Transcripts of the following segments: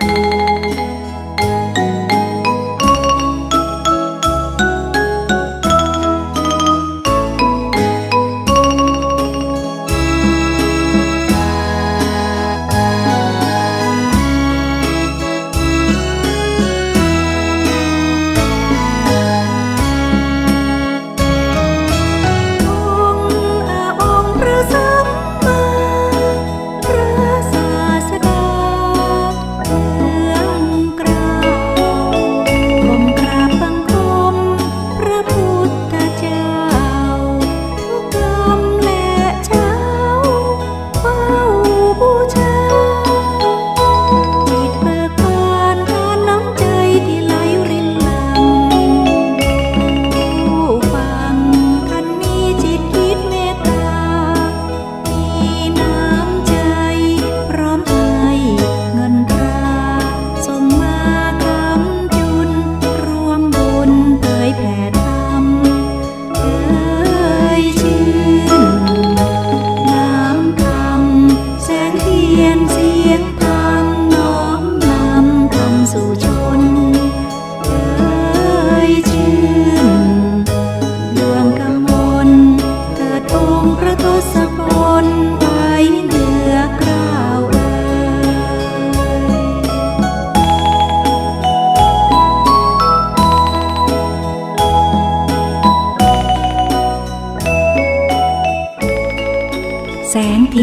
อ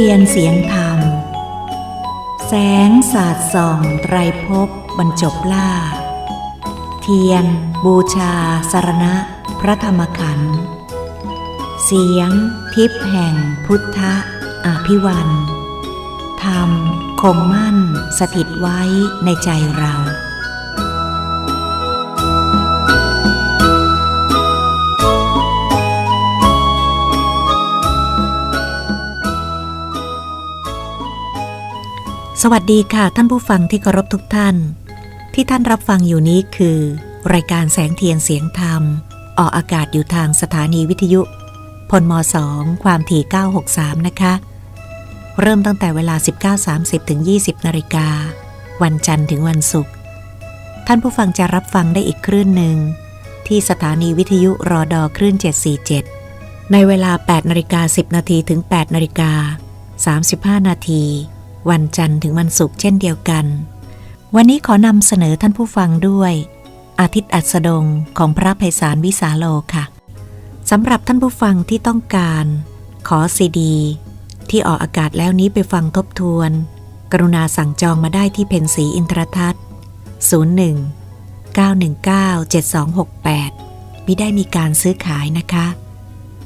ทียนเสียงธรรม แสงสาดส่องไตรภพบรรจบล่า เทียน บูชาสารณะ พระธรรมขันธ์เสียง ทิพแห่งพุทธะอภิวันธรรม คงมั่นสถิตไว้ในใจเรา สวัสดีค่ะท่านผู้ฟังที่เคารพทุกท่าน ที่ท่านรับฟังอยู่นี้คือ รายการแสงเทียนเสียงธรรม ออกอากาศอยู่ทางสถานีวิทยุ พลม 2 ความถี่ 963 นะคะ เริ่มตั้งแต่เวลา 19.30ถึง20 นาฬิกา วันจันทร์ถึงวันศุกร์ท่านผู้ฟังจะรับฟังได้อีกคลื่นหนึ่ง ที่สถานีวิทยุรอดอคลื่น 747 ในเวลา 8 นาฬิกา 10 นาทีถึง 8 นาฬิกา 35 นาที วันจันทร์ถึงวันศุกร์เช่นเดียวกัน วันนี้ขอนำเสนอท่านผู้ฟังด้วย อาทิตย์อัสดงของพระไพศาลวิสาโลค่ะสำหรับท่านผู้ฟังที่ต้องการ ขอซีดี ที่ออกอากาศแล้วนี้ไปฟังทบทวน กรุณาสั่งจองมาได้ที่เพนสีอินทรทัศน์ 01 919 7268 มิได้มีการซื้อขายนะคะ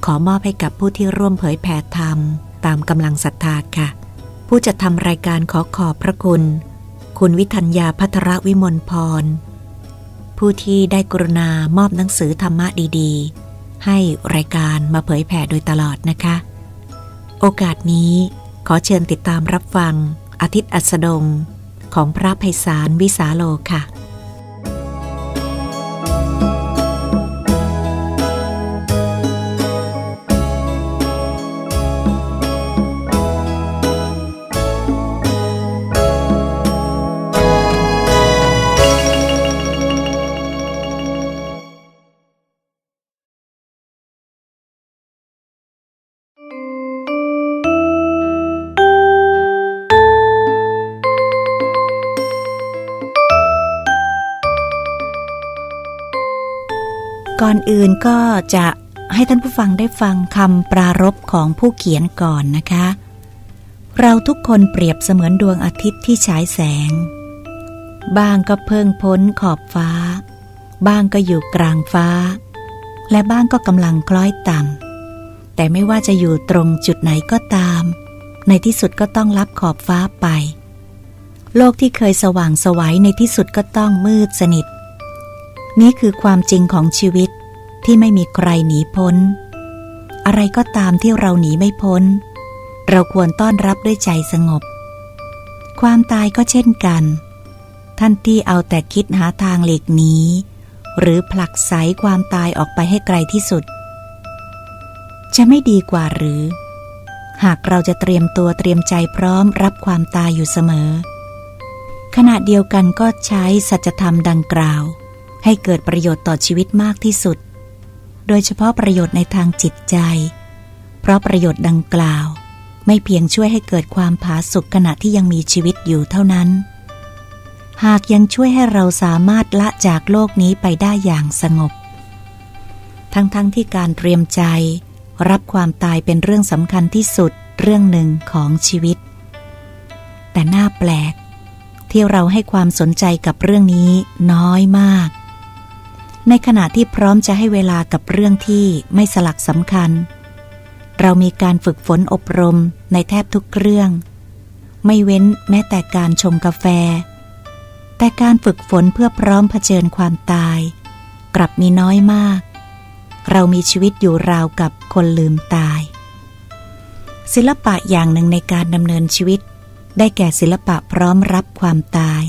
ขอมอบให้กับผู้ที่ร่วมเผยแผ่ธรรม ตามกำลังศรัทธาค่ะ ผู้จัดทำรายการขอขอบพระคุณ คุณวิทัญญาพัทรวิมลพร ผู้ที่ได้กรุณามอบหนังสือธรรมะดีๆ ให้รายการมาเผยแผ่โดยตลอดนะคะ โอกาสนี้ขอเชิญติดตามรับฟังอาทิตย์อัสดงของพระไพศาลวิสาโลค่ะ ก่อนอื่นก็จะให้ท่านผู้ฟังได้ฟังคำปรารภของผู้เขียนก่อนนะคะ เราทุกคนเปรียบเสมือนดวงอาทิตย์ที่ฉายแสง บ้างก็เพิ่งพ้นขอบฟ้า บ้างก็อยู่กลางฟ้า และบ้างก็กำลังคล้อยต่ำ แต่ไม่ว่าจะอยู่ตรงจุดไหนก็ตาม ในที่สุดก็ต้องรับขอบฟ้าไป โลกที่เคยสว่างสวัยในที่สุดก็ต้องมืดสนิท นี่คือความจริงของชีวิตที่ไม่มีใครหนีพ้น อะไรก็ตามที่เราหนีไม่พ้น เราควรต้อนรับด้วยใจสงบ ความตายก็เช่นกัน ท่านที่เอาแต่คิดหาทางหลีกหนีหรือผลักไสความตายออกไปให้ไกลที่สุด จะไม่ดีกว่าหรือ หากเราจะเตรียมตัวเตรียมใจพร้อมรับความตายอยู่เสมอ ขณะเดียวกันก็ใช้สัจธรรมดังกล่าว ให้เกิดประโยชน์ต่อชีวิตมากที่สุด โดยเฉพาะประโยชน์ในทางจิตใจ เพราะประโยชน์ดังกล่าว ไม่เพียงช่วยให้เกิดความผาสุกขณะที่ยังมีชีวิตอยู่เท่านั้น หากยังช่วยให้เราสามารถละจากโลกนี้ไปได้อย่างสงบ ทั้งๆทที่การเตรียมใจ รับความตายเป็นเรื่องสำคัญที่สุดเรื่องหนึ่งของชีวิต แต่น่าแปลกที่เราให้ความสนใจกับเรื่องนี้น้อยมาก ในขณะที่พร้อมจะให้เวลากับเรื่องที่ไม่สลักสำคัญ เรามีการฝึกฝนอบรมในแทบทุกเรื่อง ไม่เว้นแม้แต่การชงกาแฟ แต่การฝึกฝนเพื่อพร้อมเผชิญความตาย กลับมีน้อยมาก เรามีชีวิตอยู่ราวกับคนลืมตาย ศิลปะอย่างหนึ่งในการดำเนินชีวิต ได้แก่ศิลปะพร้อมรับความตาย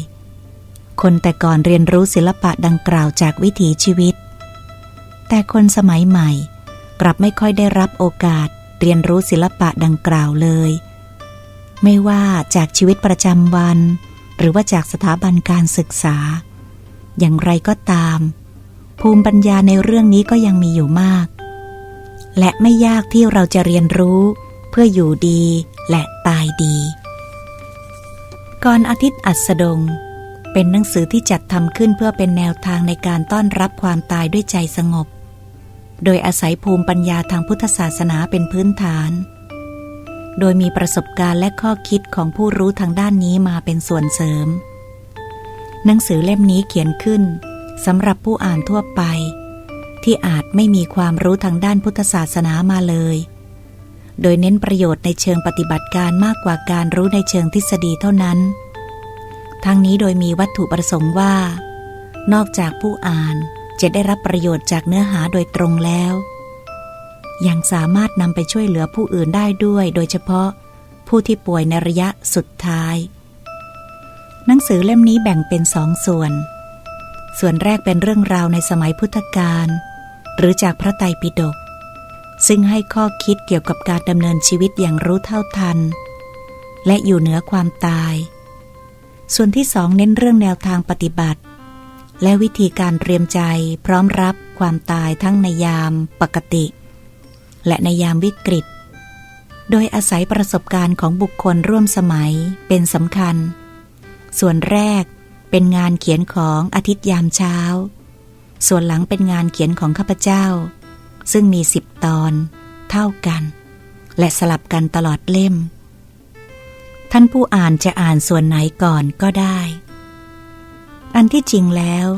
คนแต่ก่อนเรียนรู้ศิลปะดังกล่าวจากวิถีชีวิต แต่คนสมัยใหม่ กลับไม่ค่อยได้รับโอกาสเรียนรู้ศิลปะดังกล่าวเลย ไม่ว่าจากชีวิตประจำวัน หรือว่าจากสถาบันการศึกษา อย่างไรก็ตาม ภูมิปัญญาในเรื่องนี้ก็ยังมีอยู่มาก และไม่ยากที่เราจะเรียนรู้เพื่ออยู่ดีและตายดี ก่อนอาทิตย์อัสดง เป็นหนังสือที่จัดทำขึ้นเพื่อเป็นแนวทางในการต้อนรับความตายด้วยใจสงบ โดยอาศัยภูมิปัญญาทางพุทธศาสนาเป็นพื้นฐาน โดยมีประสบการณ์และข้อคิดของผู้รู้ทางด้านนี้มาเป็นส่วนเสริม หนังสือเล่มนี้เขียนขึ้นสำหรับผู้อ่านทั่วไป ที่อาจไม่มีความรู้ทางด้านพุทธศาสนามาเลย โดยเน้นประโยชน์ในเชิงปฏิบัติการมากกว่าการรู้ในเชิงทฤษฎีเท่านั้น ทั้งนี้โดยมีวัตถุประสงค์ว่า นอกจากผู้อ่านจะได้รับประโยชน์จากเนื้อหาโดยตรงแล้ว ยังสามารถนำไปช่วยเหลือผู้อื่นได้ด้วย โดยเฉพาะผู้ที่ป่วยในระยะสุดท้าย หนังสือเล่มนี้แบ่งเป็นสองส่วน ส่วนแรกเป็นเรื่องราวในสมัยพุทธกาลหรือจากพระไตรปิฎกซึ่งให้ข้อคิดเกี่ยวกับการดำเนินชีวิตอย่างรู้เท่าทัน และอยู่เหนือความตาย ส่วนที่สองเน้นเรื่องแนวทางปฏิบัติ และวิธีการเตรียมใจพร้อมรับความตายทั้งในยามปกติ และในยามวิกฤต โดยอาศัยประสบการณ์ของบุคคลร่วมสมัยเป็นสำคัญ ส่วนแรกเป็นงานเขียนของอาทิตย์ยามเช้า ส่วนหลังเป็นงานเขียนของข้าพเจ้า ซึ่งมีสิบตอน เท่ากัน และสลับกันตลอดเล่ม ท่านผู้อ่านจะอ่านส่วนไหนก่อนก็ได้ อันที่จริงแล้ว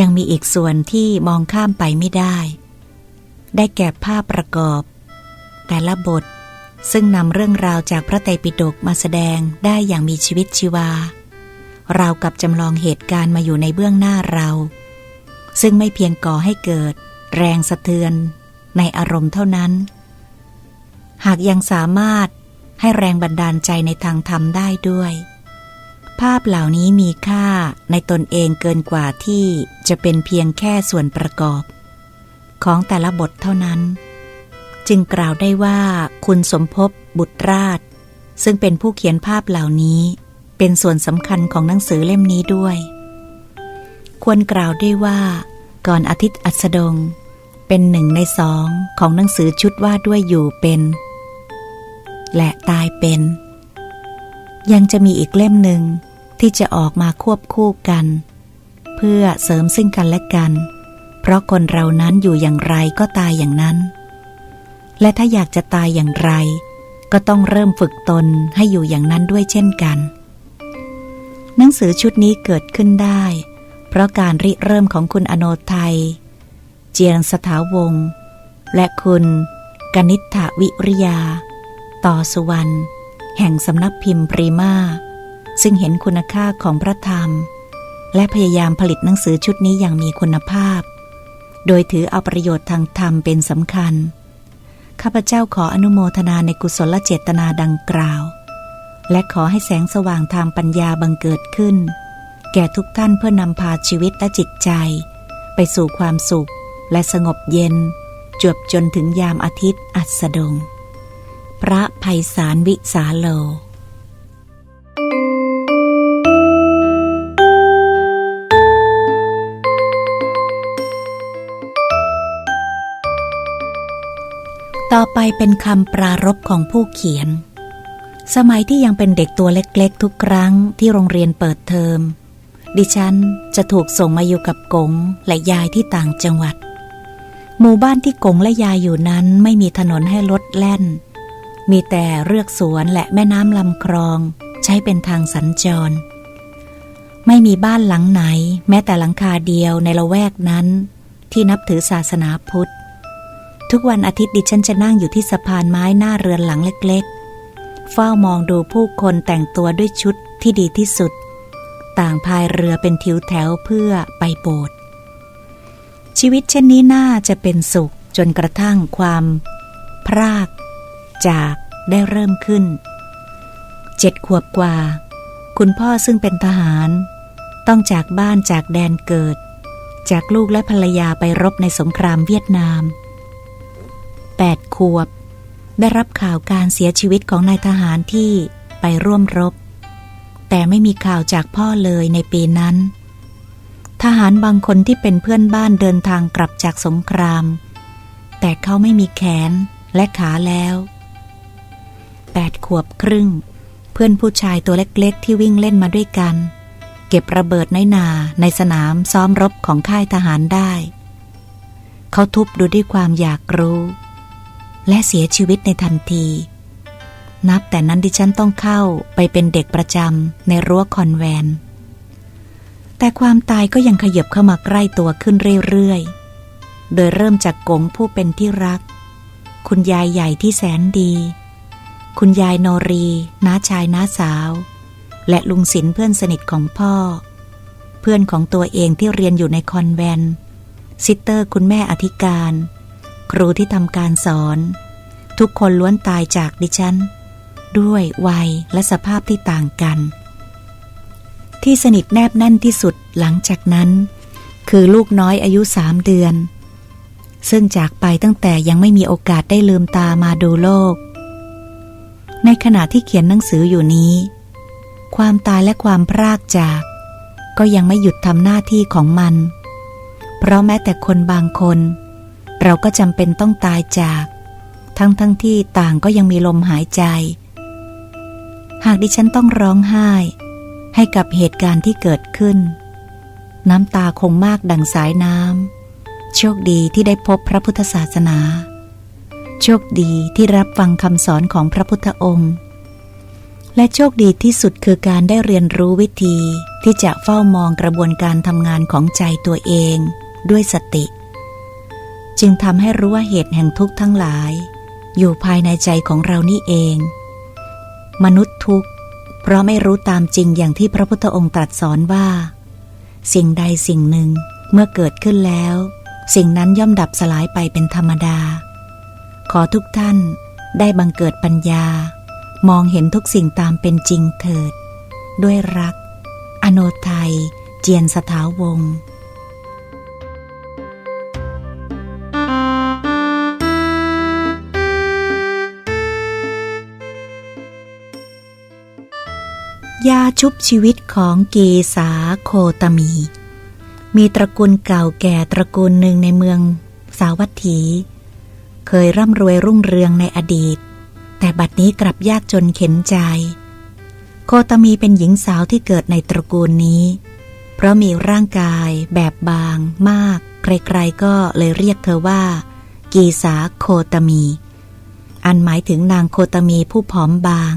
ยังมีอีกส่วนที่มองข้ามไปไม่ได้ ได้แก่ภาพประกอบ แต่ละบทซึ่งนำเรื่องราวจากพระไตรปิฎกมาแสดงได้อย่างมีชีวิตชีวา เรากับจำลองเหตุการณ์มาอยู่ในเบื้องหน้าเรา ซึ่งไม่เพียงก่อให้เกิด แรงสะเทือนในอารมณ์เท่านั้น หากยังสามารถ ให้แรงบันดาลใจในทางธรรมได้ด้วย ภาพเหล่านี้มีค่าในตนเองเกินกว่าที่จะเป็นเพียงแค่ส่วนประกอบ ของแต่ละบทเท่านั้น จึงกล่าวได้ว่าคุณสมภพบุตรราช ซึ่งเป็นผู้เขียนภาพเหล่านี้เป็นส่วนสำคัญของหนังสือเล่มนี้ด้วย ควรกล่าวได้ว่า ก่อนอาทิตย์อัสดง เป็นหนึ่งในสองของหนังสือชุดว่าด้วยอยู่เป็น และตายเป็น ยังจะมีอีกเล่มหนึ่งที่จะออกมาควบคู่กัน เพื่อเสริมซึ่งกันและกัน เพราะคนเรานั้นอยู่อย่างไรก็ตายอย่างนั้น และถ้าอยากจะตายอย่างไร ก็ต้องเริ่มฝึกตนให้อยู่อย่างนั้นด้วยเช่นกัน หนังสือชุดนี้เกิดขึ้นได้ เพราะการริเริ่มของคุณอโนไทย เจียงสถาวงและคุณกนิษฐวิริยา ต่อสุวรรณแห่งสำนักพิมพ์ปรีมาซึ่งเห็นคุณค่าของพระธรรม และพยายามผลิตหนังสือชุดนี้อย่างมีคุณภาพ โดยถือเอาประโยชน์ทางธรรมเป็นสำคัญ ข้าพเจ้าขออนุโมทนาในกุศลเจตนาดังกล่าว และขอให้แสงสว่างทางปัญญาบังเกิดขึ้น แก่ทุกท่านเพื่อนำพาชีวิตและจิตใจ ไปสู่ความสุขและสงบเย็น จวบจนถึงยามอาทิตย์อัสดง พระภัยสารวิสาโล ต่อไปเป็นคำปรารบของผู้เขียน สมัยที่ยังเป็นเด็กตัวเล็กๆ ทุกครั้งที่โรงเรียนเปิดเทอม ดิฉันจะถูกส่งมาอยู่กับกงและยายที่ต่างจังหวัด หมู่บ้านที่กงและยายอยู่นั้นไม่มีถนนให้รถแล่น มีแต่เรือกสวนและแม่น้ำลำคลอง ใช้เป็นทางสัญจร ไม่มีบ้านหลังไหน แม้แต่หลังคาเดียวในละแวกนั้น ที่นับถือศาสนาพุทธ ทุกวันอาทิตย์ดิฉันจะนั่งอยู่ที่สะพานไม้หน้าเรือนหลังเล็กๆ เฝ้ามองดูผู้คนแต่งตัวด้วยชุดที่ดีที่สุด ต่างพายเรือเป็นทิวแถวเพื่อไปโบสถ์ชีวิตเช่นนี้น่าจะเป็นสุขจนกระทั่งความ พราก จาก ได้เริ่มขึ้น เจ็ดขวบกว่า คุณพ่อซึ่งเป็นทหาร ต้องจากบ้านจากแดนเกิด จากลูกและภรรยาไปรบในสงครามเวียดนามแปดขวบ ได้รับข่าวการเสียชีวิตของนายทหารที่ไปร่วมรบ แต่ไม่มีข่าวจากพ่อเลยในปีนั้น ทหารบางคนที่เป็นเพื่อนบ้านเดินทางกลับจากสงคราม แต่เขาไม่มีแขนและขาแล้ว แปดขวบครึ่ง เพื่อนผู้ชายตัวเล็กๆ ที่วิ่งเล่นมาด้วยกัน เก็บระเบิดน้อยนาในสนามซ้อมรบของค่ายทหารได้ เขาทุบดูด้วยความอยากรู้ และเสียชีวิตในทันที นับแต่นั้นดิฉันต้องเข้าไปเป็นเด็กประจำในรั้วคอนแวน แต่ความตายก็ยังขยับเข้ามาใกล้ตัวขึ้นเรื่อยๆ โดยเริ่มจากกงผู้เป็นที่รัก คุณยายใหญ่ที่แสนดี คุณยายโนรีน้าชายน้าสาว และลุงศิลเพื่อนสนิทของพ่อ เพื่อนของตัวเองที่เรียนอยู่ในคอนแวนต์ซิสเตอร์คุณแม่อธิการ ครูที่ทำการสอน ทุกคนล้วนตายจากดิฉัน ด้วยวัยและสภาพที่ต่างกัน ที่สนิทแนบแน่นที่สุดหลังจากนั้น คือลูกน้อยอายุสามเดือน ซึ่งจากไปตั้งแต่ยังไม่มีโอกาสได้ลืมตามาดูโลก ในขณะที่เขียนหนังสืออยู่นี้ ความตายและความพรากจาก ก็ยังไม่หยุดทำหน้าที่ของมัน เพราะแม้แต่คนบางคน เราก็จำเป็นต้องตายจาก ทั้งทั้งที่ต่างก็ยังมีลมหายใจ หากดิฉันต้องร้องไห้ ให้กับเหตุการณ์ที่เกิดขึ้น น้ำตาคงมากดังสายน้ำโชคดีที่ได้พบพระพุทธศาสนา โชคดีที่รับฟังคำสอนของพระพุทธองค์ และโชคดีที่สุดคือการได้เรียนรู้วิธีที่จะเฝ้ามองกระบวนการทำงานของใจตัวเองด้วยสติ จึงทำให้รู้ว่าเหตุแห่งทุกข์ทั้งหลาย อยู่ภายในใจของเรานี่เอง มนุษย์ทุกข์ เพราะไม่รู้ตามจริงอย่างที่พระพุทธองค์ตรัสสอนว่า สิ่งใดสิ่งหนึ่งเมื่อเกิดขึ้นแล้ว สิ่งนั้นย่อมดับสลายไปเป็นธรรมดา ขอทุกท่านได้บังเกิดปัญญา มองเห็นทุกสิ่งตามเป็นจริงเถิด ด้วยรัก อโนไทย เจียนสถาวงศ์ยาชุบชีวิตของกีสาโคตมี มีตระกูลเก่าแก่ตระกูลหนึ่งในเมืองสาวัตถี เคยร่ำรวยรุ่งเรืองในอดีต แต่บัดนี้กลับยากจนเข็นใจ โคตมีเป็นหญิงสาวที่เกิดในตระกูลนี้ เพราะมีร่างกายแบบบาง มาก ใครๆก็เลยเรียกเธอว่า กีสาโคตมี อันหมายถึงนางโคตมีผู้ผอมบาง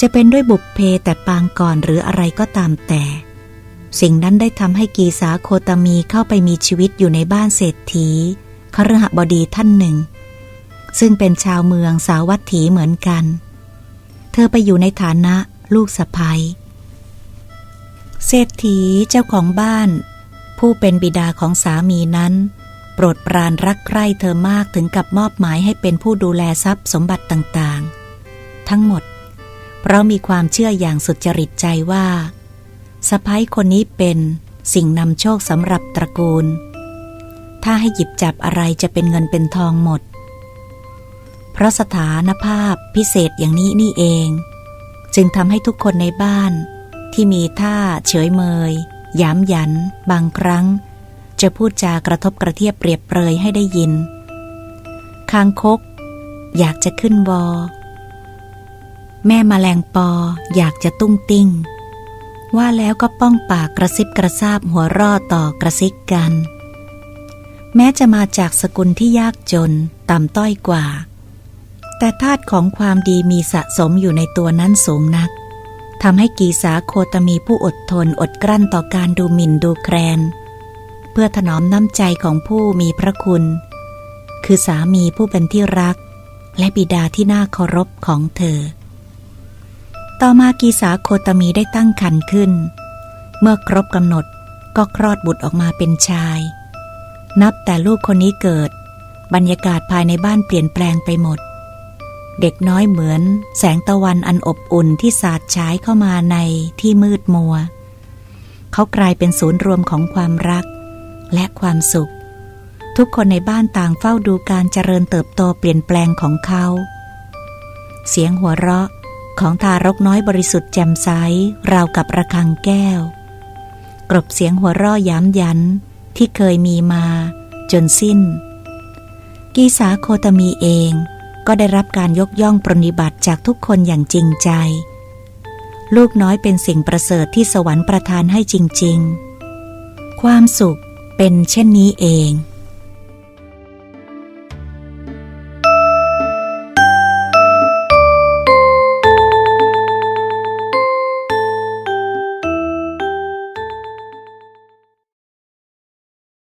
จะเป็นด้วยบุพเพแต่ปางก่อนหรืออะไรก็ตามแต่สิ่งนั้นได้ทำให้กีสาโคตมีเข้าไปมีชีวิตอยู่ในบ้านเศรษฐี คฤหบดีท่านหนึ่ง ซึ่งเป็นชาวเมืองสาวัตถีเหมือนกัน เธอไปอยู่ในฐานะลูกสะใภ้เศรษฐีเจ้าของบ้าน ผู้เป็นบิดาของสามีนั้น โปรดปรานรักใคร่เธอมากถึงกับมอบหมายให้เป็นผู้ดูแลทรัพย์สมบัติต่างๆ ทั้งหมด เพราะมีความเชื่ออย่างสุจริตใจว่าสะพ้ายคนนี้เป็นสิ่งนำโชคสำหรับตระกูล ถ้าให้หยิบจับอะไรจะเป็นเงินเป็นทองหมด เพราะสถานภาพพิเศษอย่างนี้นี่เอง จึงทำให้ทุกคนในบ้าน ที่มีท่าเฉยเมยยามยัน บางครั้ง จะพูดจากระทบกระเทียบเปรียบเปรยให้ได้ยิน คางคก อยากจะขึ้นวอแม่มแมลงปออยากจะตุ้งติ้งว่าแล้วก็ป้องปากกระซิบกระซาบหัวร่อต่อกระซิกกัน แม้จะมาจากสกุลที่ยากจน ต่ำต้อยกว่า แต่ธาตุของความดีมีสะสมอยู่ในตัวนั้นสูงนักทำให้กีสาโคตมีผู้อดทนอดกลั้นต่อการดูหมิ่นดูแคลน เพื่อถนอมน้ำใจของผู้มีพระคุณ คือสามีผู้เป็นที่รัก และบิดาที่น่าเคารพของเธอ ต่อมากีสาโคตมีได้ตั้งครรภ์ขึ้น เมื่อครบกำหนดก็คลอดบุตรออกมาเป็นชาย นับแต่ลูกคนนี้เกิด บรรยากาศภายในบ้านเปลี่ยนแปลงไปหมด เด็กน้อยเหมือน แสงตะวันอันอบอุ่นที่สาดฉายเข้ามาในที่มืดมัว เขากลายเป็นศูนย์รวมของความรัก และความสุข ทุกคนในบ้านต่างเฝ้าดูการเจริญเติบโตเปลี่ยนแปลงของเขา เสียงหัวเราะของทารกน้อยบริสุทธิ์แจ่มใสราวกับระฆังแก้ว กรบเสียงหัวเราะย้ำยัน ที่เคยมีมาจนสิ้น กีสาโคตมีเองก็ได้รับการยกย่องปรนนิบัติจากทุกคนอย่างจริงใจ ลูกน้อยเป็นสิ่งประเสริฐที่สวรรค์ประทานให้จริง ๆ ความสุขเป็นเช่นนี้เอง